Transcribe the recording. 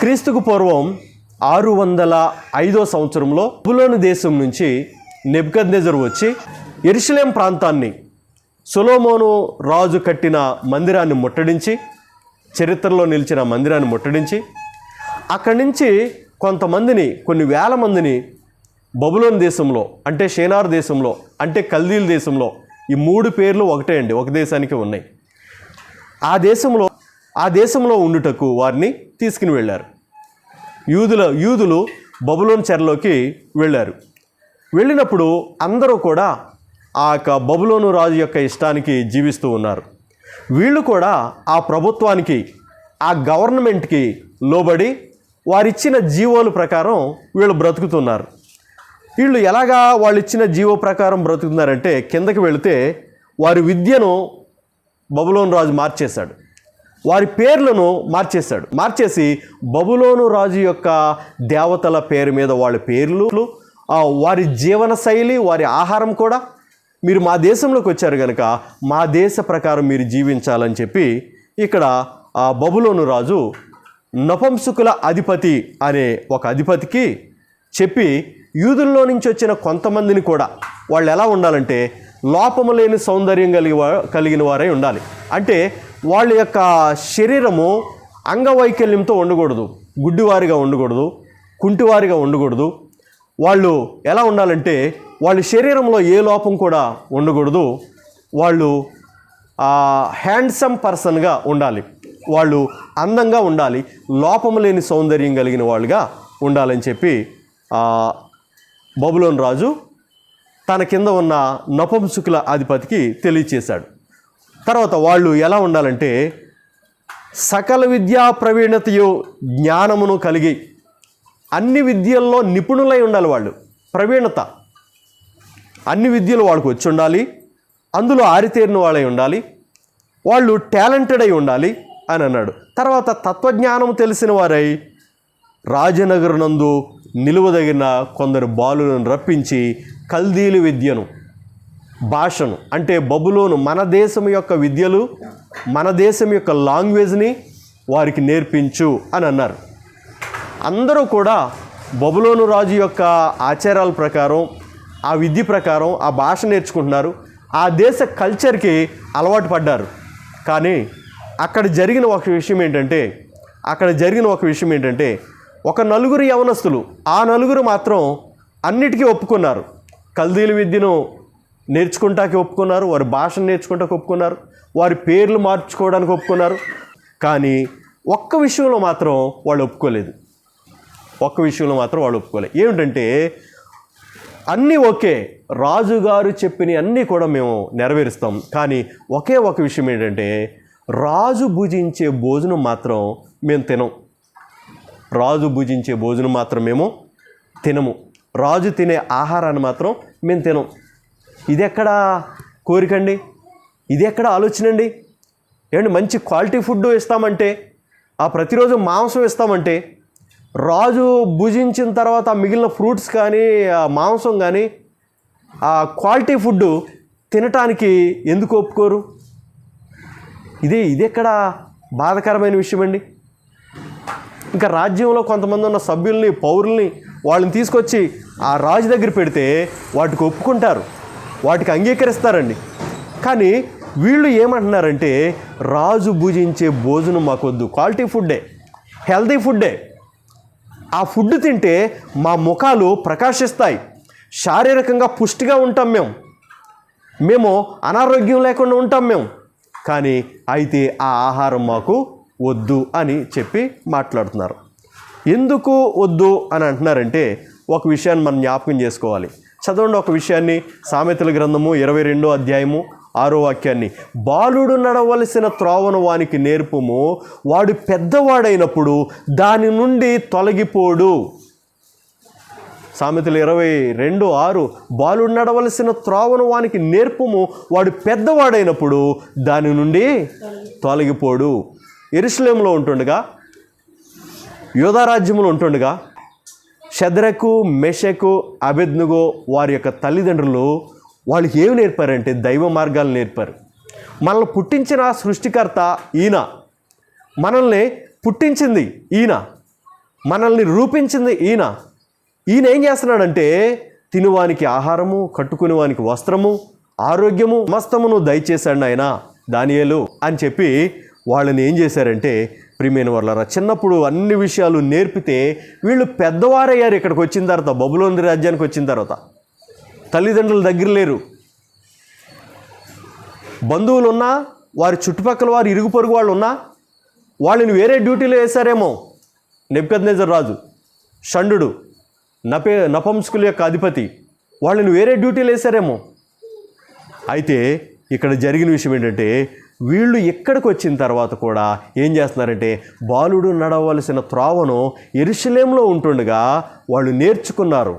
క్రీస్తుకు పూర్వం ఆరు వందల ఐదో సంవత్సరంలో బులోని దేశం నుంచి నెబ్కద్నెజర్ వచ్చి ఎరుషలేం ప్రాంతాన్ని సొలోమోను రాజు కట్టిన మందిరాన్ని ముట్టడించి చరిత్రలో నిలిచిన మందిరాన్ని ముట్టడించి అక్కడి నుంచి కొంతమందిని కొన్ని వేల మందిని బబులోన్ దేశంలో అంటే షేనార్ దేశంలో అంటే కల్దీల్ దేశంలో ఈ మూడు పేర్లు ఒకటే అండి ఒక దేశానికి ఉన్నాయి. ఆ దేశంలో ఆ దేశంలో ఉండుటకు వారిని తీసుకుని వెళ్ళారు. యూదుల యూదులు బబులోన్ చెరలోకి వెళ్ళారు. వెళ్ళినప్పుడు అందరూ కూడా ఆ యొక్క బబులోను రాజు యొక్క ఇష్టానికి జీవిస్తూ ఉన్నారు. వీళ్ళు కూడా ఆ ప్రభుత్వానికి ఆ గవర్నమెంట్కి లోబడి వారిచ్చిన జీవోల ప్రకారం వీళ్ళు బ్రతుకుతున్నారు. వీళ్ళు ఎలాగా వాళ్ళు ఇచ్చిన జీవో ప్రకారం బ్రతుకుతున్నారంటే కిందకి వెళితే వారి విద్యను బబులోన్ రాజు మార్చేశాడు. వారి పేర్లను మార్చేశాడు. మార్చేసి బబులోను రాజు యొక్క దేవతల పేరు మీద వాళ్ళ పేర్లు వారి జీవన శైలి వారి ఆహారం కూడా మీరు మా దేశంలోకి వచ్చారు కనుక మా దేశ ప్రకారం మీరు జీవించాలని చెప్పి ఇక్కడ ఆ బబులోను రాజు నపంసుకుల అధిపతి అనే ఒక అధిపతికి చెప్పి యూదుల్లో నుంచి వచ్చిన కొంతమందిని కూడా వాళ్ళు ఎలా ఉండాలంటే లోపము లేని సౌందర్యం కలిగి కలిగిన వారై ఉండాలి. అంటే వాళ్ళ యొక్క శరీరము అంగవైకల్యంతో ఉండకూడదు గుడ్డివారిగా ఉండకూడదు కుంటివారిగా ఉండకూడదు వాళ్ళు ఎలా ఉండాలంటే వాళ్ళ శరీరంలో ఏ లోపం కూడా ఉండకూడదు వాళ్ళు హ్యాండ్సమ్ పర్సన్గా ఉండాలి. వాళ్ళు అందంగా ఉండాలి. లోపము లేని సౌందర్యం కలిగిన వాళ్ళుగా ఉండాలని చెప్పి బబులోన్ రాజు తన కింద ఉన్న నపంసుకుల అధిపతికి తెలియచేశాడు. తర్వాత వాళ్ళు ఎలా ఉండాలంటే సకల విద్యా ప్రవీణతయు జ్ఞానమును కలిగి అన్ని విద్యల్లో నిపుణులై ఉండాలి వాళ్ళు. ప్రవీణత. అన్ని విద్యలు వాళ్ళకు వచ్చి ఉండాలి. అందులో ఆరితేరిన వాళ్ళై ఉండాలి. వాళ్ళు టాలెంటెడ్ అయి ఉండాలి అని అన్నాడు. తర్వాత తత్వజ్ఞానం తెలిసిన వారై రాజనగరునందు నిలువదగిన కొందరు బాలులను రప్పించి కల్దీలు విద్యను భాషను అంటే బబులోను మన దేశం యొక్క విద్యలు మన దేశం యొక్క లాంగ్వేజ్ని వారికి నేర్పించు అని అన్నారు. అందరూ కూడా బబులోను రాజు యొక్క ఆచారాల ప్రకారం ఆ విద్య ప్రకారం ఆ భాష నేర్చుకుంటున్నారు. ఆ దేశ కల్చర్కి అలవాటు పడ్డారు. కానీ అక్కడ జరిగిన ఒక విషయం ఏంటంటే అక్కడ జరిగిన ఒక విషయం ఏంటంటే ఒక నలుగురు యవనస్తులు ఆ నలుగురు మాత్రం అన్నిటికీ ఒప్పుకున్నారు. కల్దీల విద్యను నేర్చుకుంటాకి ఒప్పుకున్నారు వారి భాషను నేర్చుకుంటాకి ఒప్పుకున్నారు వారి పేర్లు మార్చుకోవడానికి ఒప్పుకున్నారు. కానీ ఒక్క విషయంలో మాత్రం వాళ్ళు ఒప్పుకోలేదు. ఒక్క విషయంలో మాత్రం వాళ్ళు ఒప్పుకోలేదు ఏమిటంటే అన్నీ ఓకే రాజుగారు చెప్పిన అన్నీ కూడా మేము నెరవేరుస్తాం. కానీ ఒకే ఒక విషయం ఏంటంటే రాజు భుజించే భోజనం మాత్రం మేము తినం. రాజు భుజించే భోజనం మాత్రం మేము తినము. రాజు తినే ఆహారాన్ని మాత్రం మేము తినం. ఇది ఎక్కడ కోరికండి? ఇది ఎక్కడ ఆలోచన అండి ఏమండి మంచి క్వాలిటీ ఫుడ్ ఇస్తామంటే ఆ ప్రతిరోజు మాంసం ఇస్తామంటే రాజు భుజించిన తర్వాత ఆ మిగిలిన ఫ్రూట్స్ కానీ ఆ మాంసం కానీ ఆ క్వాలిటీ ఫుడ్ తినటానికి ఎందుకు ఒప్పుకోరు? ఇది ఎక్కడ బాధకరమైన విషయం అండి ఇంకా రాజ్యంలో కొంతమంది ఉన్న సభ్యుల్ని పౌరుల్ని వాళ్ళని తీసుకొచ్చి ఆ రాజు దగ్గర పెడితే వాటికి ఒప్పుకుంటారు. వాటికి అంగీకరిస్తారండి. కానీ వీళ్ళు ఏమంటున్నారంటే రాజు భుజించే భోజనం మాకొద్దు. క్వాలిటీ ఫుడ్డే. హెల్దీ ఫుడ్డే. ఆ ఫుడ్ తింటే మా ముఖాలు ప్రకాశిస్తాయి. శారీరకంగా పుష్టిగా ఉంటాం మేము. మేము అనారోగ్యం లేకుండా ఉంటాం మేము. కానీ అయితే ఆ ఆహారం మాకు వద్దు అని చెప్పి మాట్లాడుతున్నారు. ఎందుకు వద్దు అని అంటున్నారంటే ఒక విషయాన్ని మనం జ్ఞాపకం చేసుకోవాలి. చదవండి ఒక విషయాన్ని. సామెతల గ్రంథము ఇరవై రెండో అధ్యాయము ఆరో వాక్యాన్ని. బాలుడు నడవలసిన త్రోవను వానికి నేర్పము. వాడు పెద్దవాడైనప్పుడు దాని నుండి తొలగిపోడు. సామెతలు ఇరవై రెండు ఆరు. బాలుడు నడవలసిన త్రోవను వానికి నేర్పము. వాడు పెద్దవాడైనప్పుడు దాని నుండి తొలగిపోడు. ఎరుసలేంలో ఉంటుండగా యోధారాజ్యంలో ఉంటుండగా షద్రకు మెషకు అబెద్నుగో వారి యొక్క తల్లిదండ్రులు వాళ్ళకి ఏమి నేర్పారంటే దైవ మార్గాలు నేర్పారు. మనల్ని పుట్టించిన సృష్టికర్త ఈయన. మనల్ని పుట్టించింది ఈయన. మనల్ని రూపించింది ఈయన. ఈయన ఏం చేస్తున్నాడంటే తినువానికి ఆహారము కట్టుకునేవానికి వస్త్రము ఆరోగ్యము మస్తమును దయచేశాడు ఆయన దానియేలు అని చెప్పి వాళ్ళని ఏం చేశారంటే ప్రియమైన వాళ్ళరా చిన్నప్పుడు అన్ని విషయాలు నేర్పితే వీళ్ళు పెద్దవారయ్యారు ఇక్కడికి వచ్చిన తర్వాత బబులోని రాజ్యానికి వచ్చిన తర్వాత. తల్లిదండ్రుల దగ్గర లేరు. బంధువులు ఉన్నా వారి చుట్టుపక్కల వారు ఇరుగు పొరుగు వాళ్ళు ఉన్నా వాళ్ళని వేరే డ్యూటీలో వేశారేమో. నెప్కద్నేజర్ రాజు షండు నపే నపంసుకుల యొక్క అధిపతి వాళ్ళని వేరే డ్యూటీలు వేశారేమో. అయితే ఇక్కడ జరిగిన విషయం ఏంటంటే వీళ్ళు ఇక్కడికి వచ్చిన తర్వాత కూడా ఏం చేస్తున్నారంటే బాలుడు నడవలసిన త్రోవను ఎరుశలేంలో ఉంటుండగా వాళ్ళు నేర్చుకున్నారు.